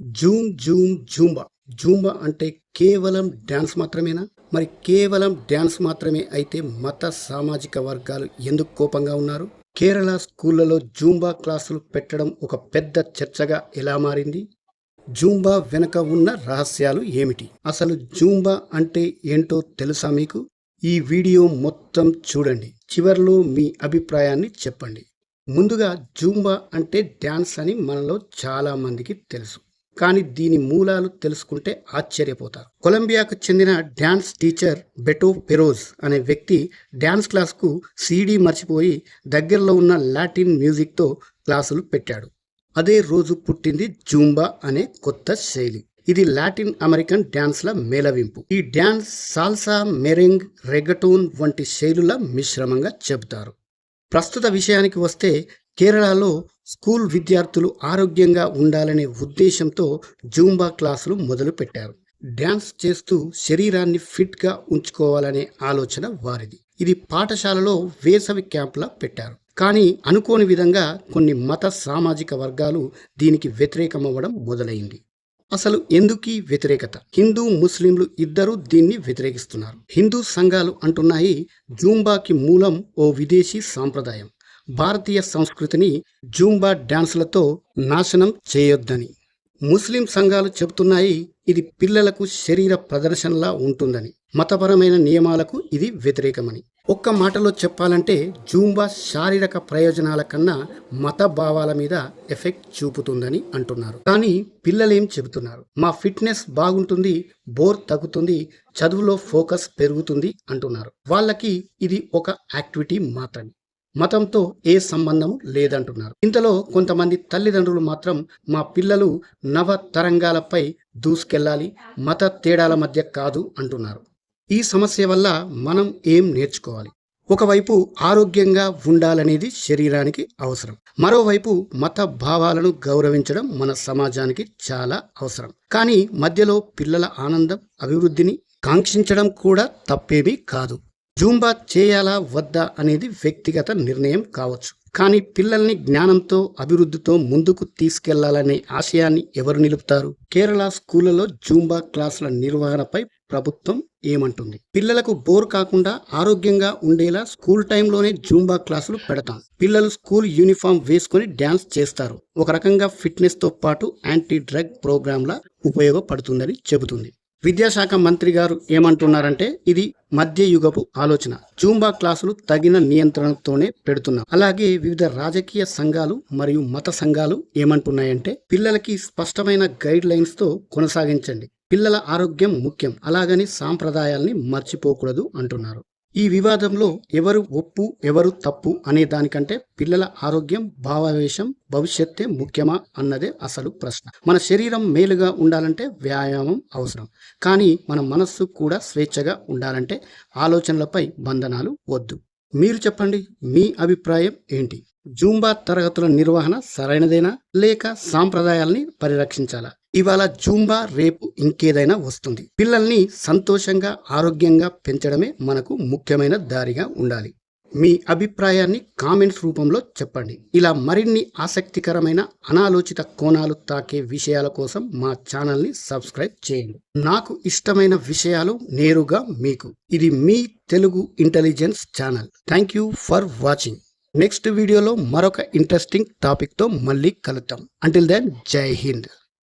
Zoom Zoom Zumba. Zumba అంటే కేవలం dance మాత్రమేనా? మరి కేవలం డ్యాన్స్ మాత్రమే అయితే మత సామాజిక వర్గాలు ఎందుకు కోపంగా ఉన్నారు? కేరళ స్కూళ్ళలో జూంబా క్లాసులు పెట్టడం ఒక పెద్ద చర్చగా ఎలా మారింది? జూంబా వెనుక ఉన్న రహస్యాలు ఏమిటి? అసలు జూంబా అంటే ఏంటో తెలుసా మీకు? ఈ వీడియో మొత్తం చూడండి. చివర్లో మీ అభిప్రాయాన్ని చెప్పండి. ముందుగా జూంబా అంటే డ్యాన్స్ అని మనలో చాలా మందికి తెలుసు. కానీ దీని మూలాలు తెలుసుకుంటే ఆశ్చర్యపోతారు. కొలంబియాకు చెందిన డ్యాన్స్ టీచర్ బెటో పెరోజ్ అనే వ్యక్తి డ్యాన్స్ క్లాస్కు సీడీ మర్చిపోయి దగ్గరలో ఉన్న లాటిన్ మ్యూజిక్తో క్లాసులు పెట్టాడు. అదే రోజు పుట్టింది జూంబా అనే కొత్త శైలి. ఇది లాటిన్ అమెరికన్ డ్యాన్స్ల మేళవింపు. ఈ డ్యాన్స్ సాల్సా మెరెంగ్ రెగటోన్ వంటి శైలుల మిశ్రమంగా చెబుతారు. ప్రస్తుత విషయానికి వస్తే కేరళలో స్కూల్ విద్యార్థులు ఆరోగ్యంగా ఉండాలనే ఉద్దేశంతో జూంబా క్లాసులు మొదలుపెట్టారు. డ్యాన్స్ చేస్తూ శరీరాన్ని ఫిట్గా ఉంచుకోవాలనే ఆలోచన వారిది. ఇది పాఠశాలలో వేసవి క్యాంపులా పెట్టారు. కానీ అనుకోని విధంగా కొన్ని మత సామాజిక వర్గాలు దీనికి వ్యతిరేకమవ్వడం మొదలైంది. అసలు ఎందుకీ వ్యతిరేకత? హిందూ ముస్లింలు ఇద్దరూ దీన్ని వ్యతిరేకిస్తున్నారు. హిందూ సంఘాలు అంటున్నాయి జూంబాకి మూలం ఓ విదేశీ సాంప్రదాయం. భారతీయ సంస్కృతిని జూంబా డ్యాన్సులతో నాశనం చేయొద్దని. ముస్లిం సంఘాలు చెబుతున్నాయి ఇది పిల్లలకు శరీర ప్రదర్శనలా ఉంటుందని. మతపరమైన నియమాలకు ఇది వ్యతిరేకమని. ఒక్క మాటలో చెప్పాలంటే జూంబా శారీరక ప్రయోజనాల కన్నా మత భావాల మీద ఎఫెక్ట్ చూపుతుందని అంటున్నారు. కానీ పిల్లలేం చెబుతున్నారు? మా ఫిట్నెస్ బాగుంటుంది బోర్ తగ్గుతుంది చదువులో ఫోకస్ పెరుగుతుంది అంటున్నారు. వాళ్ళకి ఇది ఒక యాక్టివిటీ మాత్రమే. మతంతో ఏ సంబంధం లేదంటున్నారు. ఇంతలో కొంతమంది తల్లిదండ్రులు మాత్రం మా పిల్లలు నవ తరంగాలపై దూసుకెళ్ళాలి మత తేడాల మధ్య కాదు అంటున్నారు. ఈ సమస్య వల్ల మనం ఏం నేర్చుకోవాలి? ఒకవైపు ఆరోగ్యంగా ఉండాలనేది శరీరానికి అవసరం. మరోవైపు మత భావాలను గౌరవించడం మన సమాజానికి చాలా అవసరం. కానీ మధ్యలో పిల్లల ఆనందం అభివృద్ధిని కాంక్షించడం కూడా తప్పేమీ కాదు. జూంబా చేయాలా వద్దా అనేది వ్యక్తిగత నిర్ణయం కావచ్చు. కానీ పిల్లల్ని జ్ఞానంతో అభివృద్ధితో ముందుకు తీసుకెళ్ళాలనే ఆశయాన్ని ఎవరు నిలుపుతారు? కేరళ స్కూళ్ళలో జూంబా క్లాసుల నిర్వహణపై ప్రభుత్వం ఏమంటుంది? పిల్లలకు బోర్ కాకుండా ఆరోగ్యంగా ఉండేలా స్కూల్ టైంలోనే జూంబా క్లాసులు పెడతాం. పిల్లలు స్కూల్ యూనిఫామ్ వేసుకొని డ్యాన్స్ చేస్తారు. ఒక రకంగా ఫిట్నెస్తో పాటు యాంటీ డ్రగ్ ప్రోగ్రాంలా ఉపయోగపడుతుందని చెబుతుంది. విద్యాశాఖ మంత్రి గారు ఏమంటున్నారంటే ఇది మధ్యయుగపు ఆలోచన. జూంబా క్లాసులు తగిన నియంత్రణతోనే పెడుతున్నాం. అలాగే వివిధ రాజకీయ సంఘాలు మరియు మత సంఘాలు ఏమంటున్నాయంటే పిల్లలకి స్పష్టమైన గైడ్ లైన్స్తో కొనసాగించండి. పిల్లల ఆరోగ్యం ముఖ్యం. అలాగని సాంప్రదాయాల్ని మర్చిపోకూడదు అంటున్నారు. ఈ వివాదంలో ఎవరు ఒప్పు ఎవరు తప్పు అనే దానికంటే పిల్లల ఆరోగ్యం భావావేశం భవిష్యత్తే ముఖ్యమా అన్నదే అసలు ప్రశ్న. మన శరీరం మేలుగా ఉండాలంటే వ్యాయామం అవసరం. కానీ మన మనస్సు కూడా స్వేచ్ఛగా ఉండాలంటే ఆలోచనలపై బంధనాలు వద్దు. మీరు చెప్పండి మీ అభిప్రాయం ఏంటి? జూంబా తరగతుల నిర్వహణ సరైనదేనా? లేక సాంప్రదాయాల్ని పరిరక్షించాలా? ఇవాళ జూంబా రేపు ఇంకేదైనా వస్తుంది. పిల్లల్ని సంతోషంగా ఆరోగ్యంగా పెంచడమే మనకు ముఖ్యమైన దారిగా ఉండాలి. మీ అభిప్రాయాన్ని కామెంట్స్ రూపంలో చెప్పండి. ఇలా మరిన్ని ఆసక్తికరమైన అనాలోచిత కోణాలు తాకే విషయాల కోసం మా ఛానల్ని సబ్స్క్రైబ్ చేయండి. నాకు ఇష్టమైన విషయాలు నేరుగా మీకు. ఇది మీ Telugu intelligence channel. Thank you for watching. Next వీడియోలో మరొక ఇంట్రెస్టింగ్ టాపిక్తో మళ్ళీ కలుద్దాం. అంటిల్ దెన్ జై హింద్.